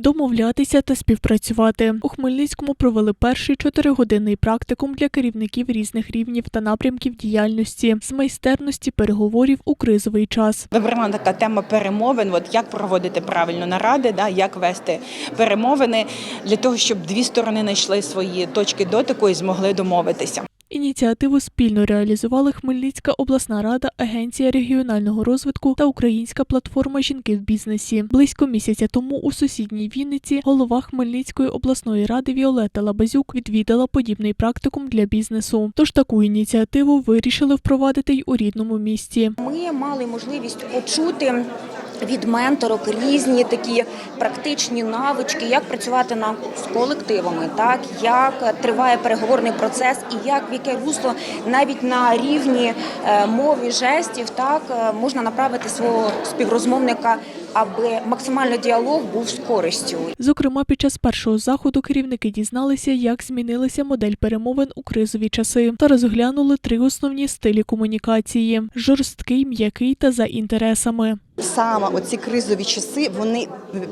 домовлятися та співпрацювати. У Хмельницькому провели перший чотиригодинний практикум для керівників різних рівнів та напрямків діяльності з майстерності переговорів у кризовий час. Вибрана така тема перемовин. От як проводити правильно наради, да, як вести перемовини для того, щоб дві сторони знайшли свої точки дотику і змогли домовитися. Ініціативу спільно реалізували Хмельницька обласна рада, Агенція регіонального розвитку та Українська платформа Жінки в бізнесі. Близько місяця тому у сусідній Вінниці голова Хмельницької обласної ради Віолета Лабазюк відвідала подібний практикум для бізнесу. Тож таку ініціативу вирішили впровадити й у рідному місті. Ми мали можливість почути від менторок різні такі практичні навички, як працювати на з колективами, так як триває переговорний процес, і як в яке русло навіть на рівні е, мови жестів, так е, можна направити свого співрозмовника, аби максимально діалог був з користю. Зокрема, під час першого заходу керівники дізналися, як змінилася модель перемовин у кризові часи, та розглянули три основні стилі комунікації: жорсткий, м'який та за інтересами. Саме оці кризові часи вони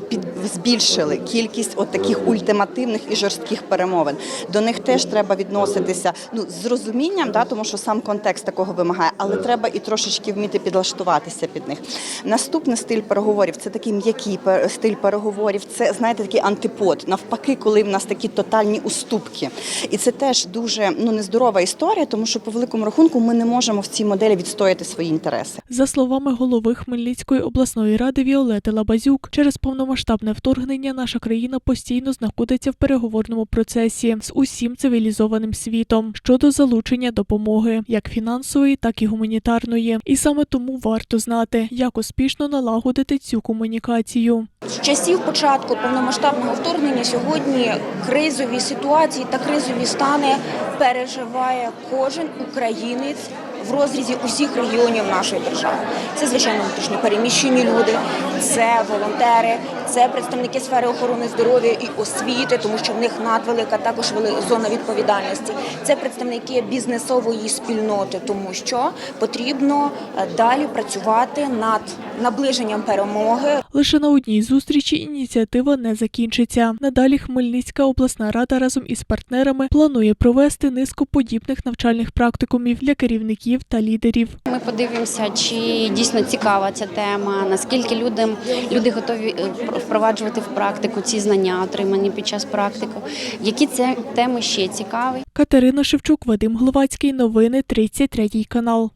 під збільшили кількість от таких ультимативних і жорстких перемовин. До них теж треба відноситися ну з розумінням, да, тому що сам контекст такого вимагає, але треба і трошечки вміти підлаштуватися під них. Наступний стиль переговорів це такий м'який пер- стиль переговорів. Це знаєте такий антипод. Навпаки, коли в нас такі тотальні уступки, і це теж дуже ну нездорова історія, тому що по великому рахунку ми не можемо в цій моделі відстояти свої інтереси. За словами голови Хмельницької обласної ради Віолети Лабазюк, через повномасштабне вторгнення наша країна постійно знаходиться в переговорному процесі з усім цивілізованим світом щодо залучення допомоги, як фінансової, так і гуманітарної. І саме тому варто знати, як успішно налагодити цю комунікацію. З часів початку повномасштабного вторгнення сьогодні кризові ситуації та кризові стани переживає кожен українець в розрізі усіх регіонів нашої держави. Це звичайно внутрішні переміщені люди, це волонтери, це представники сфери охорони здоров'я і освіти, тому що в них надвелика також зона відповідальності. Це представники бізнесової спільноти, тому що потрібно е, далі працювати над наближенням перемоги Лише на одній зустрічі ініціатива не закінчиться. Надалі Хмельницька обласна рада разом із партнерами планує провести низку подібних навчальних практикумів для керівників та лідерів. Ми подивимося, чи дійсно цікава ця тема, наскільки людям люди готові е, впроваджувати в практику ці знання, отримані під час практику. Які це теми ще цікаві? Катерина Шевчук, Вадим Гловацький. Новини 33 канал.